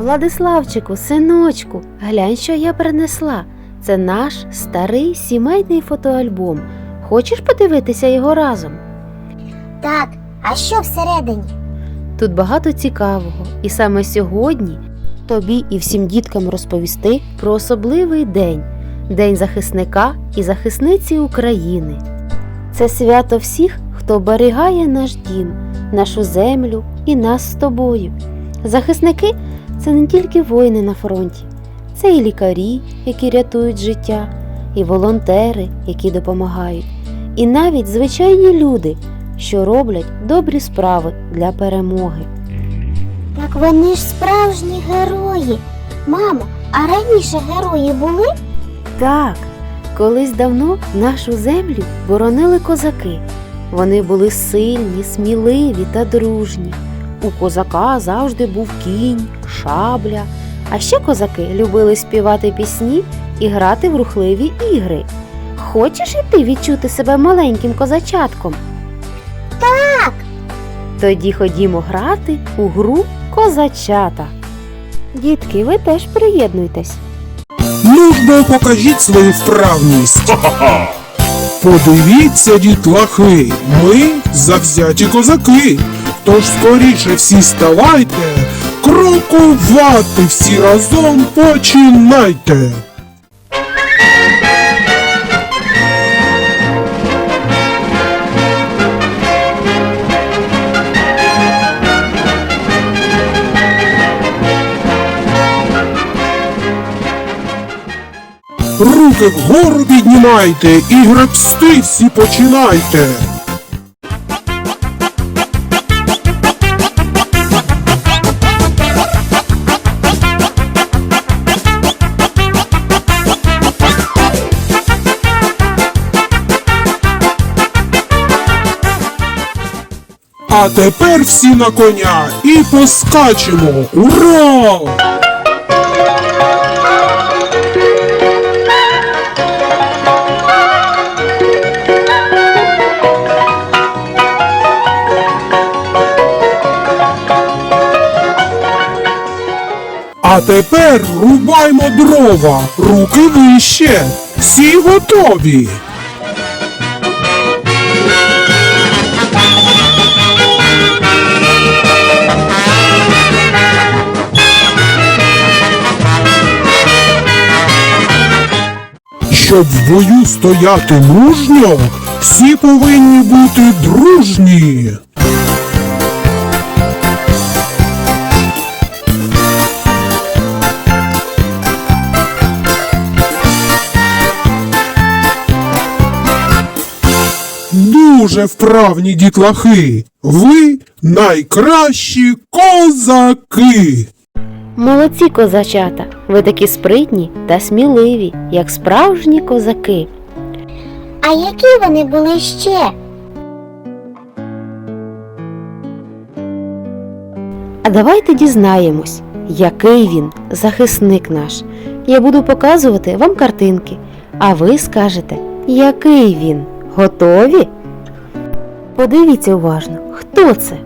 Владиславчику, синочку, глянь, що я принесла. Це наш старий сімейний фотоальбом. Хочеш подивитися його разом? Так, а що всередині? Тут багато цікавого, і саме сьогодні тобі і всім діткам розповісти про особливий день День захисника і захисниці України. Це свято всіх, хто оберігає наш дім, нашу землю і нас з тобою. Захисники це не тільки воїни на фронті, це і лікарі, які рятують життя, і волонтери, які допомагають, і навіть звичайні люди, що роблять добрі справи для перемоги. Так вони ж справжні герої. Мамо, а раніше герої були? Так, колись давно нашу землю боронили козаки. Вони були сильні, сміливі та дружні. У козака завжди був кінь, шабля. А ще козаки любили співати пісні і грати в рухливі ігри. Хочеш і ти відчути себе маленьким козачатком? Так. Тоді ходімо грати у гру козачата. Дітки, ви теж приєднуйтесь. Ну бо покажіть свою вправність. Подивіться, дітлахи, ми завзяті козаки. Тож скоріше всі ставайте, крокувати всі разом починайте. Руки вгору піднімайте і гребсти всі починайте. А тепер всі на коня і поскачемо. Ура! А тепер рубаймо дрова, руки вище. Всі готові. Щоб в бою стояти мужньо, всі повинні бути дружні. Дуже вправні дітлахи. Ви найкращі козаки. Молодці козачата, ви такі спритні та сміливі, як справжні козаки. А які вони були ще? А давайте дізнаємось, який він захисник наш. Я буду показувати вам картинки, а ви скажете, який він. Готові? Подивіться уважно, хто це?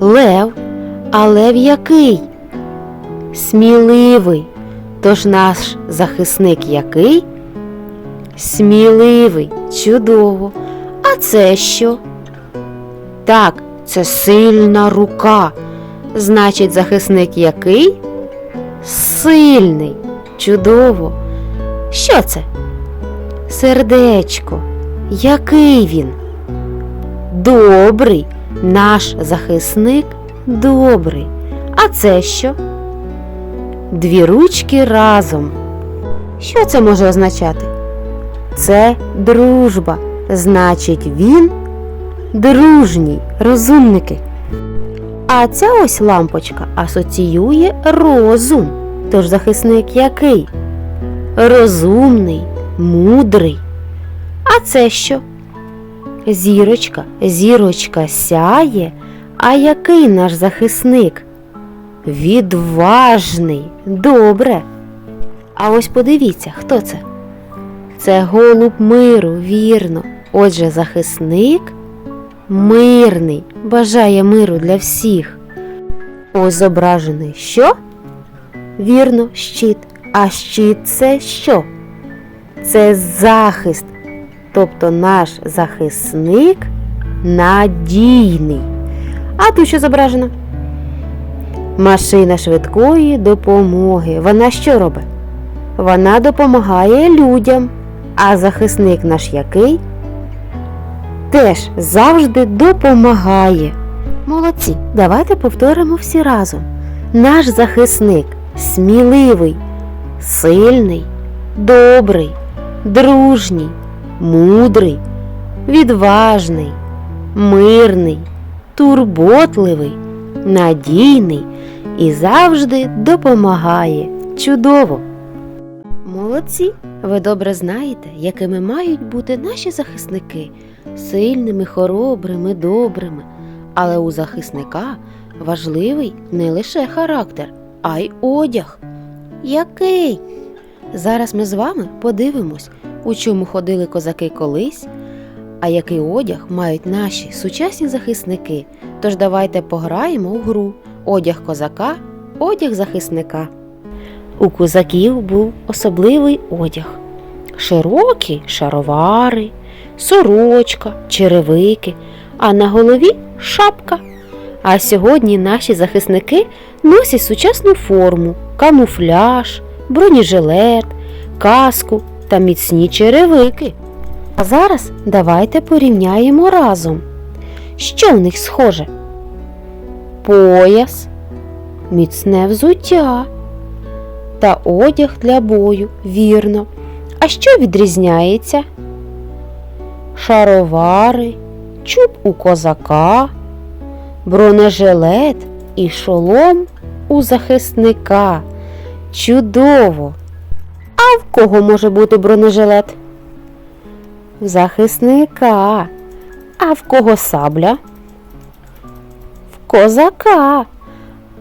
Лев. А лев який? Сміливий. Тож наш захисник який? Сміливий, чудово. А це що? Так, це сильна рука. Значить, захисник який? Сильний. Чудово. Що це? Сердечко. Який він? Добрий. Наш захисник добрий. А це що? Дві ручки разом. Що це може означати? Це дружба. Значить, він дружній, розумники. А ця ось лампочка асоціює розум. Тож захисник який? Розумний, мудрий. А це що? Зірочка, зірочка сяє. А який наш захисник? Відважний. Добре. А ось подивіться, хто це? Це голуб миру, вірно. Отже, захисник мирний, бажає миру для всіх. Ось зображений що? Вірно, щит. А щит це що? Це захист. Тобто наш захисник надійний. А тут що зображено? Машина швидкої допомоги. Вона що робить? Вона допомагає людям. А захисник наш який? Теж завжди допомагає. Молодці, давайте повторимо всі разом. Наш захисник сміливий, сильний, добрий, дружній, мудрий, відважний, мирний, турботливий, надійний і завжди допомагає. Чудово! Молодці! Ви добре знаєте, якими мають бути наші захисники сильними, хоробрими, добрими. Але у захисника важливий не лише характер, а й одяг. Який? Зараз ми з вами подивимось, у чому ходили козаки колись, а який одяг мають наші сучасні захисники. Тож давайте пограємо у гру Одяг козака, одяг захисника. У козаків був особливий одяг. Широкі шаровари, сорочка, черевики, а на голові шапка. А сьогодні наші захисники носять сучасну форму, камуфляж, бронежилет, каску та міцні черевики. А зараз давайте порівняємо разом. Що в них схоже? Пояс, міцне взуття та одяг для бою, вірно. А що відрізняється? Шаровари, чуб у козака, бронежилет і шолом у захисника. Чудово! А в кого може бути бронежилет? В захисника. А в кого сабля? Козака.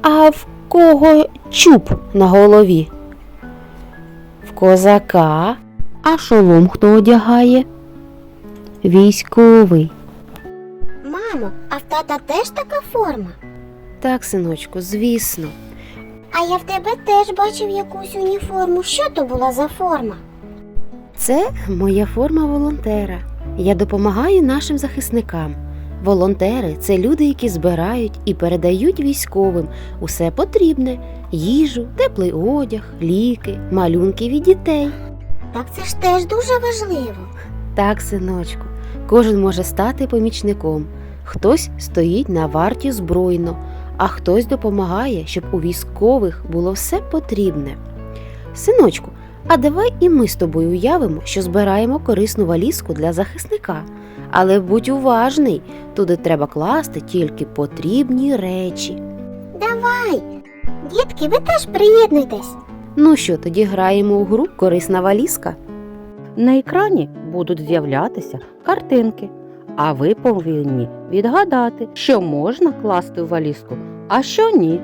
А в кого чуб на голові? В козака. А шолом хто одягає? Військовий. Мамо, а в тата теж така форма? Так, синочку, звісно. А я в тебе теж бачив якусь уніформу. Що то була за форма? Це моя форма волонтера. Я допомагаю нашим захисникам. Волонтери це люди, які збирають і передають військовим усе потрібне: їжу, теплий одяг, ліки, малюнки від дітей. Так це ж теж дуже важливо. Так, синочку, кожен може стати помічником. Хтось стоїть на варті збройно, а хтось допомагає, щоб у військових було все потрібне. Синочку, а давай і ми з тобою уявимо, що збираємо корисну валізку для захисника. Але будь уважний, туди треба класти тільки потрібні речі. Давай. Дітки, ви теж приєднуйтесь. Ну що, тоді граємо у гру Корисна валізка. На екрані будуть з'являтися картинки, а ви повинні відгадати, що можна класти в валізку, а що ні.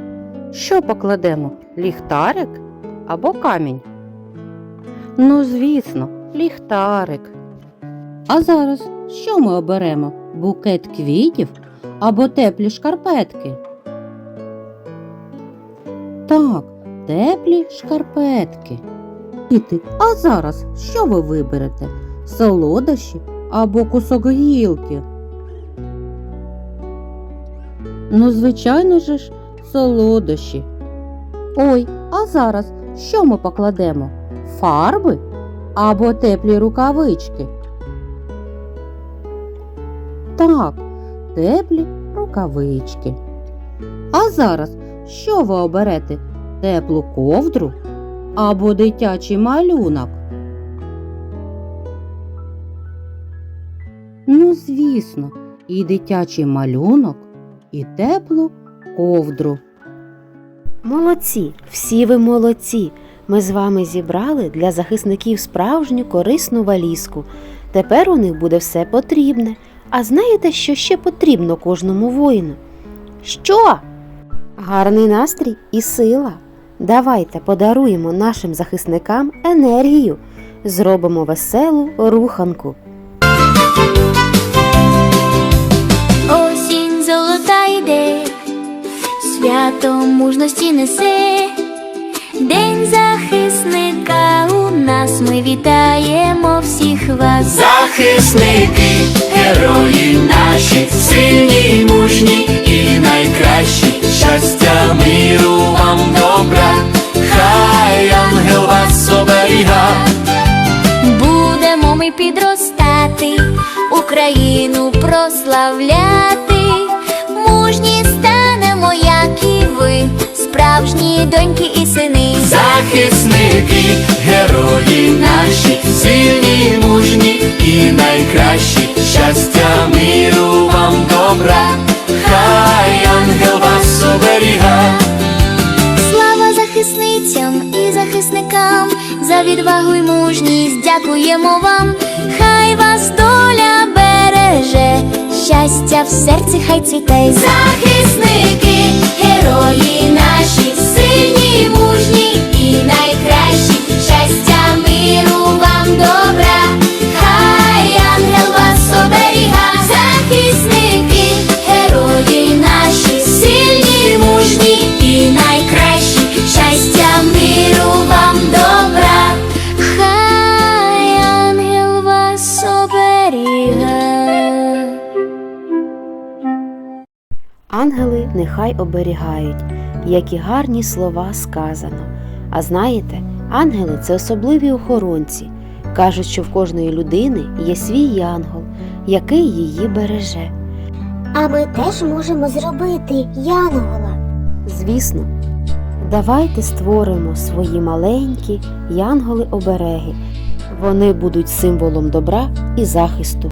Що покладемо? Ліхтарик або камінь? Ну, звісно, ліхтарик. А зараз що ми оберемо? Букет квітів або теплі шкарпетки? Так, теплі шкарпетки. Діти, а зараз що ви виберете? Солодощі або кусок гілки? Ну, звичайно же ж, солодощі. Ой, а зараз що ми покладемо? Фарби або теплі рукавички? Так, теплі рукавички. А зараз що ви оберете? Теплу ковдру або дитячий малюнок? Ну, звісно, і дитячий малюнок, і теплу ковдру. Молодці, всі ви молодці. Ми з вами зібрали для захисників справжню корисну валізку. Тепер у них буде все потрібне. А знаєте, що ще потрібно кожному воїну? Що? Гарний настрій і сила. Давайте подаруємо нашим захисникам енергію, зробимо веселу руханку. Осінь золота йде, свято мужності несе, вітаємо всіх вас. Захисники, герої наші, сильні, мужні і найкращі. Щастя, миру вам добра, хай ангел вас оберіга. Будемо ми підростати, Україну прославляти. Мужні станемо, як і ви, справжні доньки і сини. Захисники, герої наші, Щастя, миру вам добра, хай ангел вас оберіга. Слава захисницям і захисникам за відвагу й мужність дякуємо вам. Хай вас доля береже, щастя в серці хай цвіте. Захисники, герої наші, сильні, мужні і найкращі. Щастя, миру вам добра, нехай оберігають, які гарні слова сказано. А знаєте, ангели це особливі охоронці. Кажуть, що в кожної людини є свій янгол, який її береже. А ми теж можемо зробити янгола. Звісно, давайте створимо свої маленькі янголи-обереги. Вони будуть символом добра і захисту.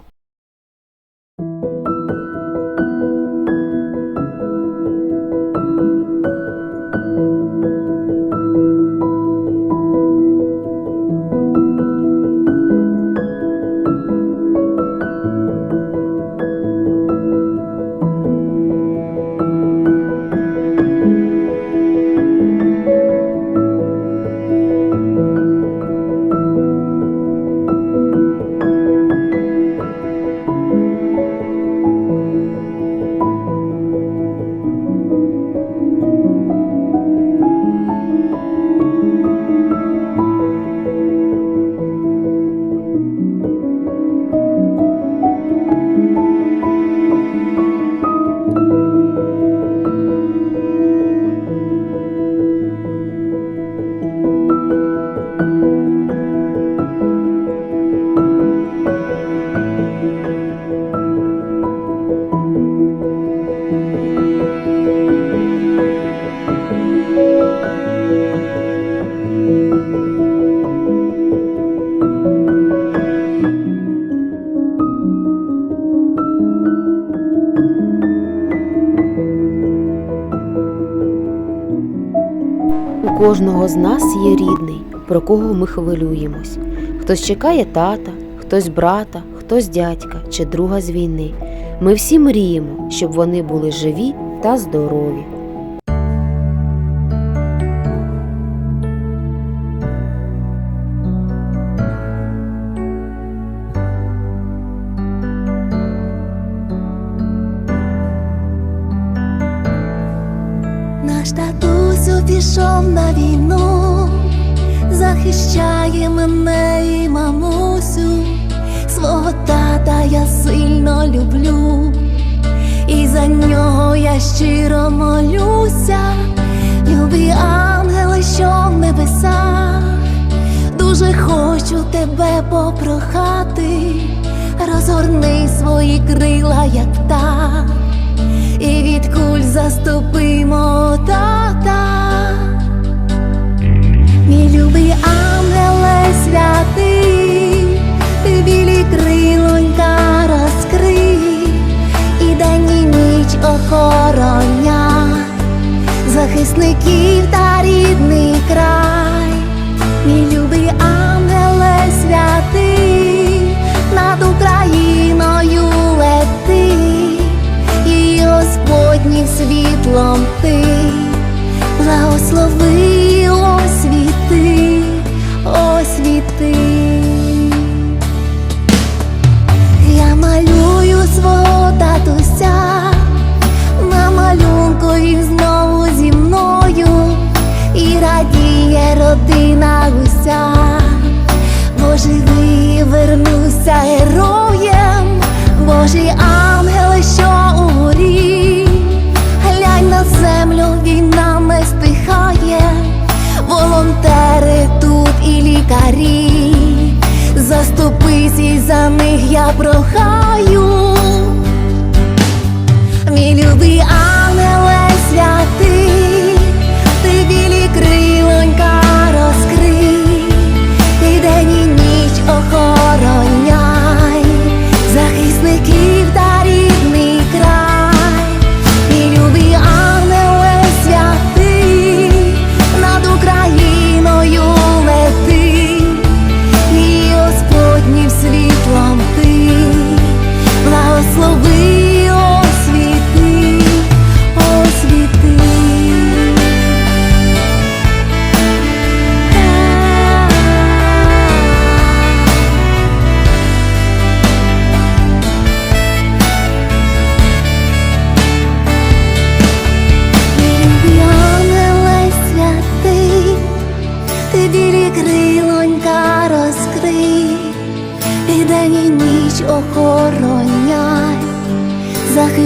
Кожного з нас є рідний, про кого ми хвилюємось. Хтось чекає тата, хтось брата, хтось дядька чи друга з війни. Ми всі мріємо, щоб вони були живі та здорові. Щиро молюся, любі ангели, що в небесах, дуже хочу тебе попрохати, розгорни свої крила, як птах і від куль заступимо тата. Мій любий ангеле святий, ти білі крилонька охороня, захисників та рідний край, мій любий народився героєм, Божі ангели, що у глянь на землю, війна не стихає, волонтери тут і лікарі, заступись і за них я прохаю.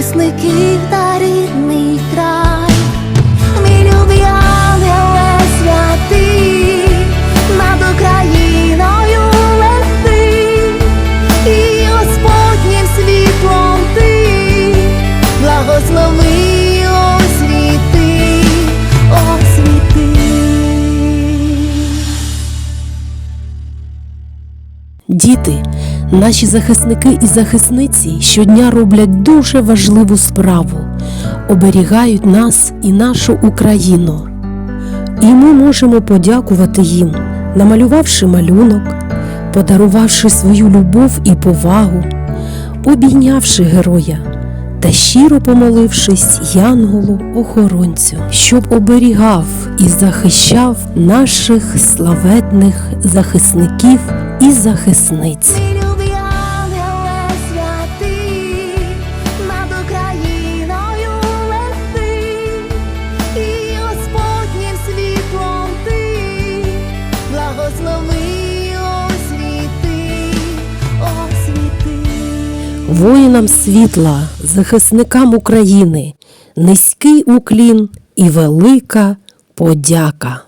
Захисників та рідний край, мій любий ангеле святий, над Україною лети, і Господнім світлом ти, благослови освіти, освіти. Діти, наші захисники і захисниці щодня роблять дуже важливу справу, оберігають нас і нашу Україну. І ми можемо подякувати їм, намалювавши малюнок, подарувавши свою любов і повагу, обійнявши героя та щиро помолившись янголу охоронцю, щоб оберігав і захищав наших славетних захисників і захисниць. Воїнам світла, захисникам України, низький уклін і велика подяка.